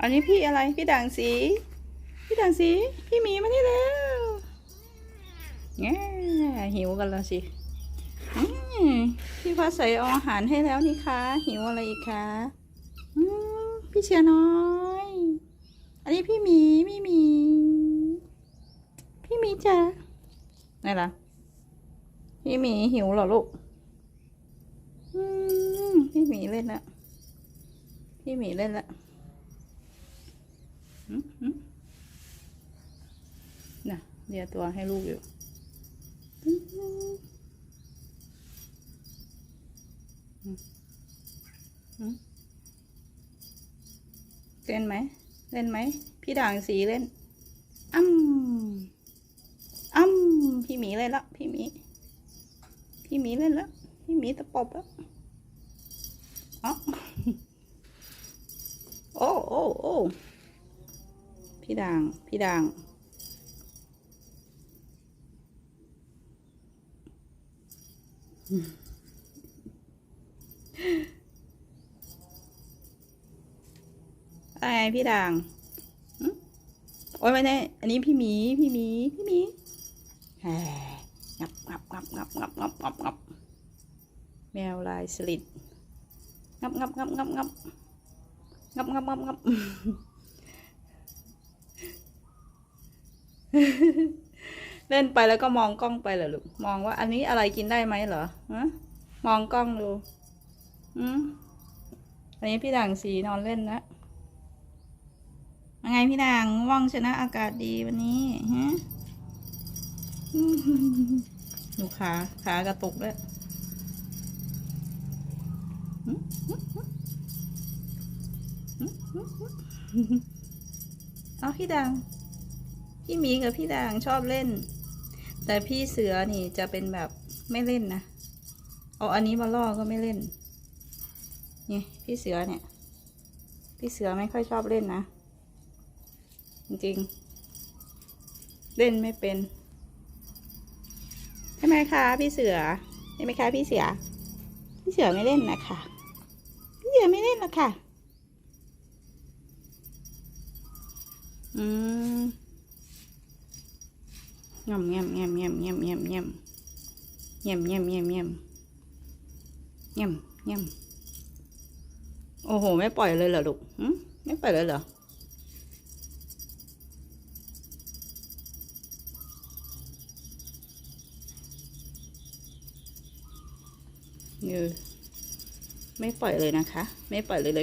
อันนี้พี่อะไรพี่ด่างสี พี่ด่างสี พี่หมีมานี่แล้วแง่หิวกันแล้วสิพี่ฟ้าใสเอาอาหารให้แล้วนี่คะหิวอะไรอีกคะพี่เชียร์น้อย อันนี้พี่หมีพี่หมีพี่หมีจ้ะไหนล่ะพี่หมีหิวเหรอลูกพี่หมีเล่นละพี่หมีเล่นละ น่ะเดียตัวให้ลูกอยู่เล่นไหม เล่นไหม พี่ด่างสีเล่นอ้ำอ้ำพี่หมีเล่นละพี่หมี พี่หมีเล่นละพี่หมีตะปบล้วอ๋อโอ้โอ้โอ้ พี่ด่าง พี่ด่าง อะไรพี่ด่าง โอ้ยไม่ได้ อันนี้พี่หมี พี่หมี พี่หมีแหงับงับงับงับงับงับงับงับแมวลายสลิดงับงับงับงับงับงับงับงับงับ เล่นไปแล้วก็มองกล้องไปเหรอลูก มองว่าอันนี้อะไรกินได้ไหมเหรอฮะมองกล้องดูอืมอันนี้พี่ด่างสีนอนเล่นนะยังไงพี่ด่างว่างชนะอากาศดีวันนี้ฮะหนูขาขากระตุกด้วยเอาพี่ดัง พี่มีกับพี่ด่างชอบเล่น แต่พี่เสือนี่จะเป็นแบบไม่เล่นนะเอาอันนี้มาล่อก็ไม่เล่นนี่พี่เสือเนี่ย พี่เสือไม่ค่อยชอบเล่นนะ จริงๆ เล่นไม่เป็นใช่ไหมคะพี่เสือใช่ไหมคะพี่เสือ พี่เสือไม่เล่นนะคะพี่เสือไม่เล่นหรอกค่ะ อืม งำงำงำงำงำงำงำงำงำงำงำงำงำงำโอ้โห ไม่ปล่อยเลยเหรอลูกหึไม่ปล่อยเลยเหรอเออไม่ปล่อยเลยนะคะ ไม่ปล่อยเลยเลย